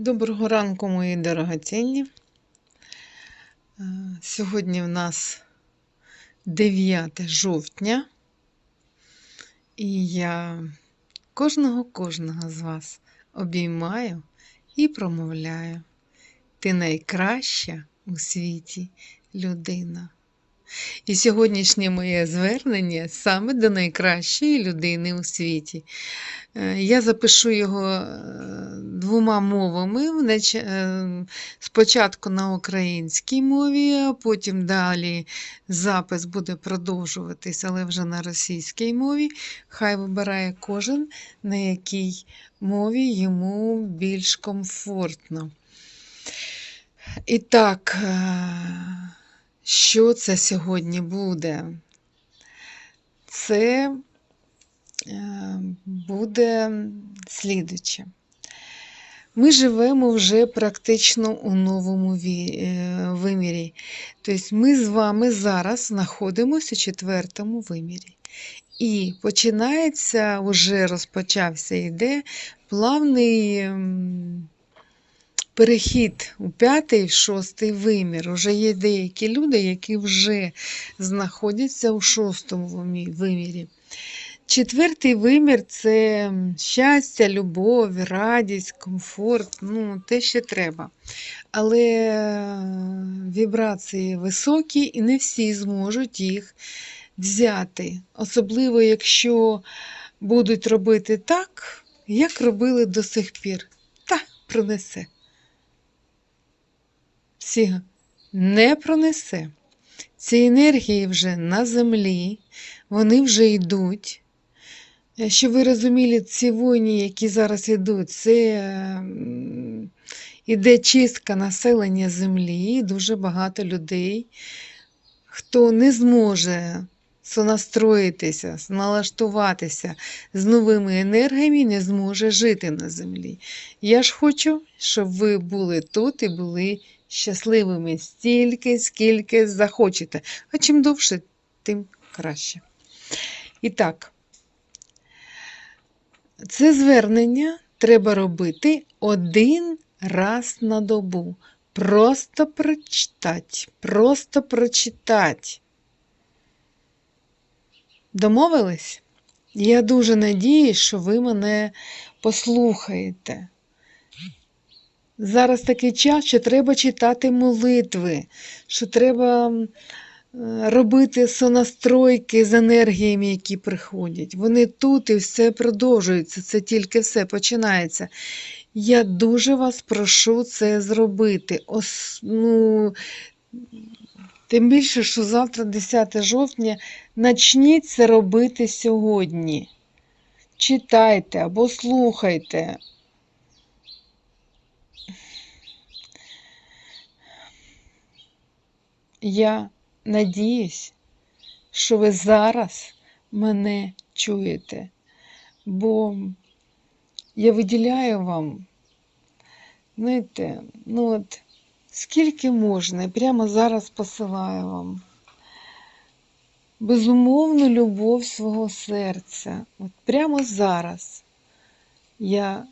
Доброго ранку, мої дорогоцінні. Е, Сьогодні в нас 9 жовтня, і я кожного кожного з вас обіймаю і промовляю. Ти найкраща у світі людина. І сьогоднішнє моє звернення саме до найкращої людини у світі. Е, Я запишу його е, двома мовами. Е, Спочатку на українській мові, а потім далі запис буде продовжуватись, але вже на російській мові. Хай вибирає кожен, на якій мові йому більш комфортно. І так, що це сьогодні буде? Це е, буде слідуче. Ми живемо вже практично у новому е, вимірі. Тобто ми з вами зараз знаходимося у четвертому вимірі. І починається, вже розпочався, йде плавний перехід у п'ятий, шостий вимір. Уже є деякі люди, які вже знаходяться у шостому вимірі. Четвертий вимір це щастя, любов, радість, комфорт, ну, те, що треба. Але вібрації високі і не всі зможуть їх взяти. Особливо, якщо будуть робити так, як робили до сих пір. Та пронесе. Всі не пронесе. Ці енергії вже на землі, вони вже йдуть. Е, Щоб ви розуміли, ці війни, які зараз йдуть, це м, іде чистка населення землі, дуже багато людей, хто не зможе сонастроїтися, налаштуватися з новими енергіями, не зможе жити на землі. Я ж хочу, щоб ви були тут і були щасливими стільки, скільки захочете. А чим довше, тим краще. І так, це звернення треба робити один раз на добу. Просто прочитати, просто прочитати. Домовились? Я дуже надіюсь, що ви мене послухаєте. Зараз такий час, що треба читати молитви, що треба е, робити сонастройки з енергіями, які приходять. Вони тут і все продовжується, це тільки все починається. Я дуже вас прошу це зробити. Ос, ну, тим більше, що завтра, 10 жовтня, начніть це робити сьогодні. Читайте або слухайте. Я надіюсь, що ви зараз мене чуєте, бо я виділяю вам, знаєте, ну от скільки можна, прямо зараз посилаю вам безумовну любов свого серця. От прямо зараз я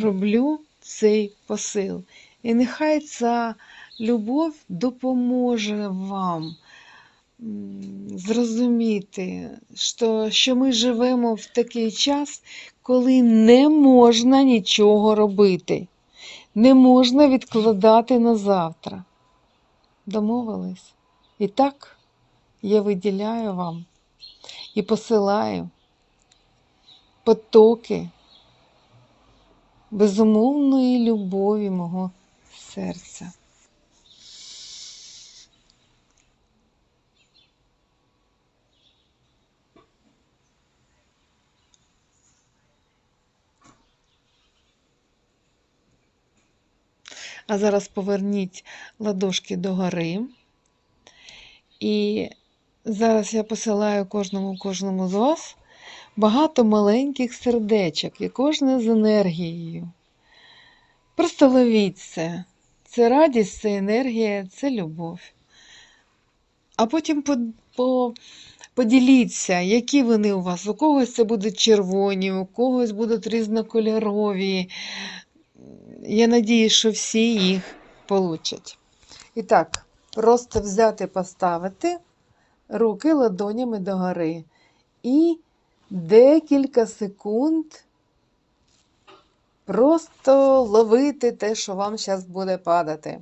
роблю цей посил. І нехай ця любов допоможе вам зрозуміти, що, що ми живемо в такий час, коли не можна нічого робити, не можна відкладати на завтра. Домовились? І так я виділяю вам і посилаю потоки безумовної любові мого серця. А зараз поверніть ладошки догори. І зараз я посилаю кожному кожному з вас багато маленьких сердечок, і кожне з енергією. Просто ловіть це. Це радість, це енергія, це любов. А потім по, по, поділіться, які вони у вас. У когось це будуть червоні, у когось будуть різнокольорові. Я надіюсь, що всі їх получать. І так, просто взяти, поставити руки ладонями догори. І декілька секунд просто ловити те, що вам зараз буде падати.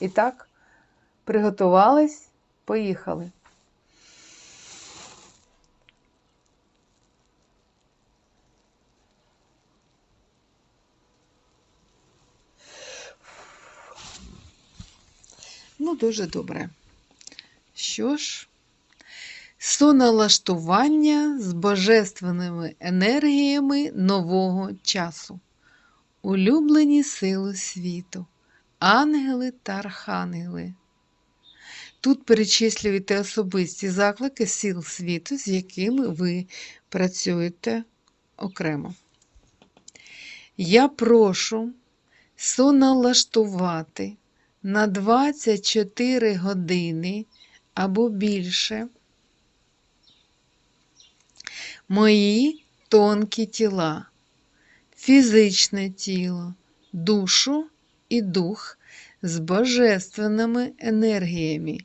І так, приготувались, поїхали. Дуже добре. Що ж, соналаштування з божественними енергіями нового часу. Улюблені сили світу, ангели та архангели. Тут перечислюєте особисті заклики сил світу, з якими ви працюєте окремо. Я прошу соналаштувати на 24 години або більше мої тонкі тіла, фізичне тіло, душу і дух з божественними енергіями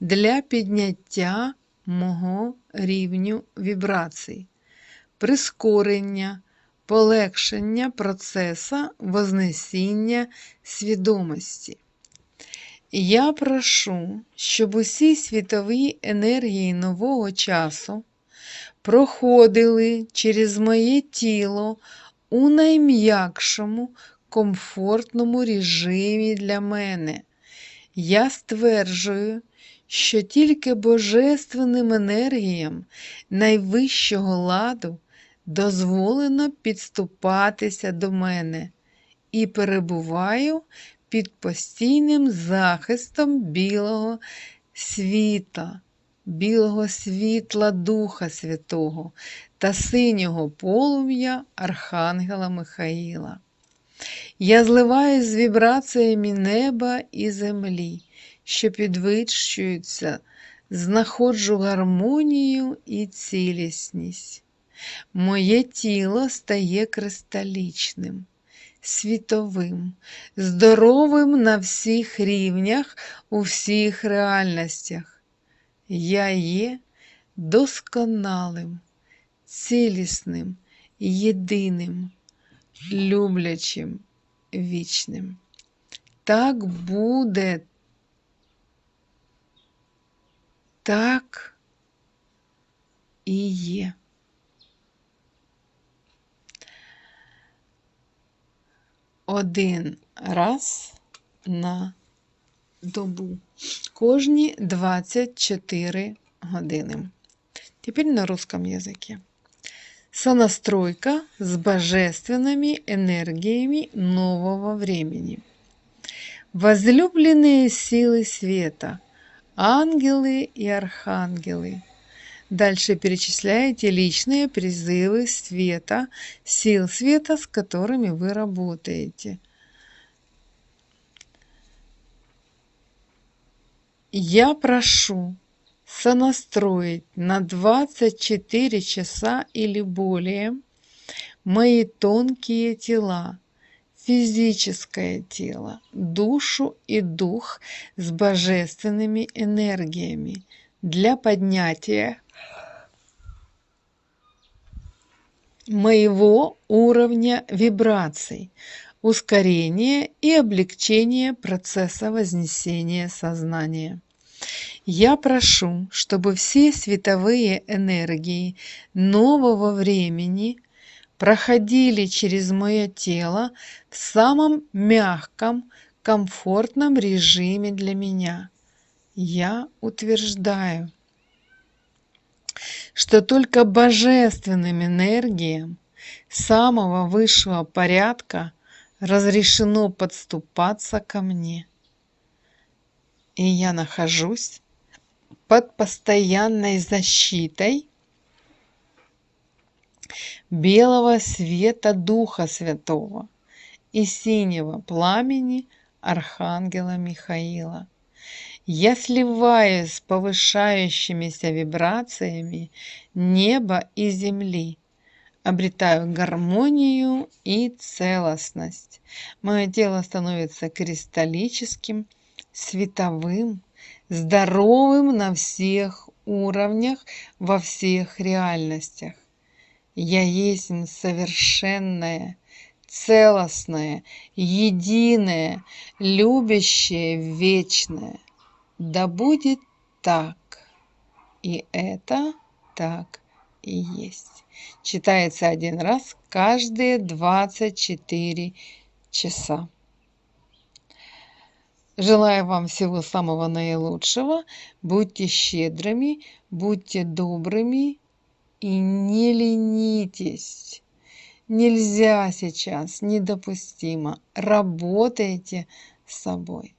для підняття мого рівню вібрацій, прискорення, полегшення процеса вознесіння свідомості. Я прошу, щоб усі світові енергії нового часу проходили через моє тіло у найм'якшому, комфортному режимі для мене. Я стверджую, що тільки божественним енергіям найвищого ладу дозволено підступатися до мене і перебуваю під постійним захистом білого світа, білого світла Духа Святого та синього полум'я Архангела Михаїла. Я зливаю з вібраціями неба і землі, що підвищуються, знаходжу гармонію і цілісність. Моє тіло стає кристалічним світовим, здоровим на всіх рівнях, у всіх реальностях. Я є досконалим, цілісним, єдиним, люблячим, вічним. Так буде. Так і є. один раз на добу. Кожні 24 годины. Теперь на русском языке. Сонастройка с божественными энергиями нового времени. Возлюбленные силы света, ангелы и архангелы – Дальше перечисляете личные призывы света, сил света, с которыми вы работаете. Я прошу сонастроить на 24 часа или более мои тонкие тела, физическое тело, душу и дух с божественными энергиями для поднятия моего уровня вибраций, ускорение и облегчение процесса вознесения сознания. Я прошу, чтобы все световые энергии нового времени проходили через мое тело в самом мягком, комфортном режиме для меня. Я утверждаю, что только божественным энергиям самого высшего порядка разрешено подступаться ко мне. И я нахожусь под постоянной защитой белого света Духа Святого и синего пламени Архангела Михаила. Я сливаюсь с повышающимися вибрациями неба и земли, обретаю гармонию и целостность. Мое тело становится кристаллическим, световым, здоровым на всех уровнях, во всех реальностях. Я есть совершенное, целостное, единое, любящее, вечное. Да будет так. И это так и есть. Читается один раз каждые 24 часа. Желаю вам всего самого наилучшего. Будьте щедрыми, будьте добрыми и не ленитесь. Нельзя сейчас, недопустимо. Работайте с собой.